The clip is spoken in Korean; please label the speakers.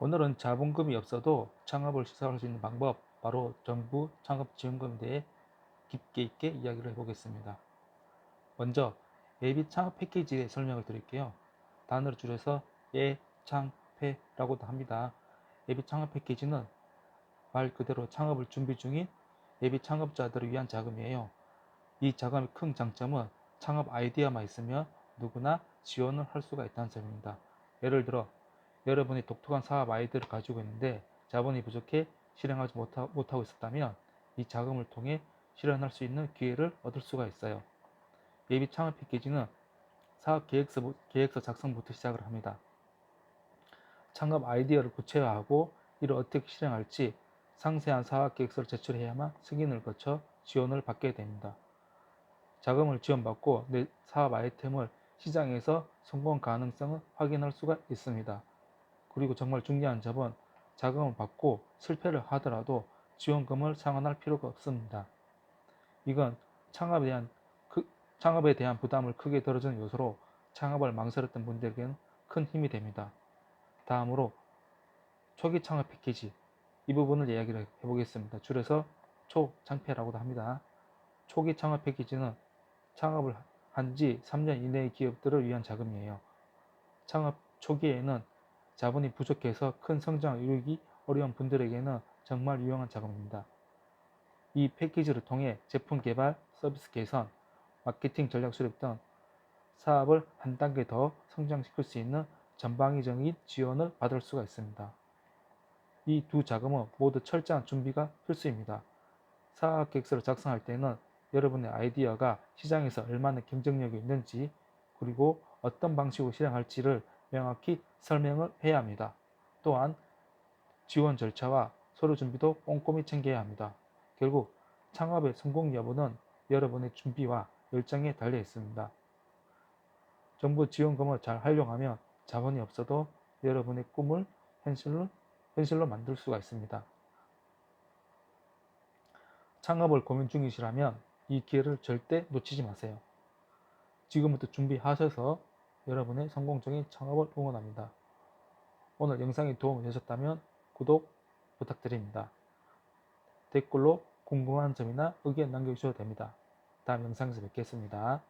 Speaker 1: 오늘은 자본금이 없어도 창업을 시작할 수 있는 방법, 바로 정부 창업 지원금에 대해 깊게 있게 이야기를 해보겠습니다. 먼저 예비 창업 패키지의 설명을 드릴게요. 단어를 줄여서 예창패라고도 합니다. 예비 창업 패키지는 말 그대로 창업을 준비 중인 예비 창업자들을 위한 자금이에요. 이 자금의 큰 장점은 창업 아이디어만 있으면 누구나 지원을 할 수가 있다는 점입니다. 예를 들어 여러분이 독특한 사업 아이디어를 가지고 있는데 자본이 부족해 실행하지 못하, 못하고 있었다면 이 자금을 통해 실현할 수 있는 기회를 얻을 수가 있어요. 예비 창업 패키지는 사업 계획서, 계획서 작성부터 시작을 합니다. 창업 아이디어를 구체화하고 이를 어떻게 실행할지 상세한 사업 계획서를 제출해야만 승인을 거쳐 지원을 받게 됩니다. 자금을 지원받고 내 사업 아이템을 시장에서 성공 가능성을 확인할 수가 있습니다. 그리고 정말 중요한 점은 자금을 받고 실패를 하더라도 지원금을 상환할 필요가 없습니다. 이건 창업에 대한 그, 창업에 대한 부담을 크게 덜어주는 요소로 창업을 망설였던 분들에게는 큰 힘이 됩니다. 다음으로 초기 창업 패키지 이 부분을 이야기를 해보겠습니다. 줄여서 초창패라고도 합니다. 초기 창업 패키지는 창업을 한 지 3년 이내의 기업들을 위한 자금이에요. 창업 초기에는 자본이 부족해서 큰 성장을 이루기 어려운 분들에게는 정말 유용한 자금입니다. 이 패키지를 통해 제품 개발, 서비스 개선, 마케팅 전략 수립 등 사업을 한 단계 더 성장시킬 수 있는 전방위적인 지원을 받을 수가 있습니다. 이 두 자금은 모두 철저한 준비가 필수입니다. 사업 계획서를 작성할 때는 여러분의 아이디어가 시장에서 얼마나 경쟁력이 있는지 그리고 어떤 방식으로 실행할지를 명확히 설명을 해야 합니다. 또한 지원 절차와 서류 준비도 꼼꼼히 챙겨야 합니다. 결국 창업의 성공 여부는 여러분의 준비와 열정에 달려 있습니다. 정부 지원금을 잘 활용하면 자본이 없어도 여러분의 꿈을 현실로, 현실로 만들 수가 있습니다. 창업을 고민 중이시라면 이 기회를 절대 놓치지 마세요. 지금부터 준비하셔서 여러분의 성공적인 창업을 응원합니다. 오늘 영상이 도움이 되셨다면 구독 부탁드립니다. 댓글로 궁금한 점이나 의견 남겨주셔도 됩니다. 다음 영상에서 뵙겠습니다.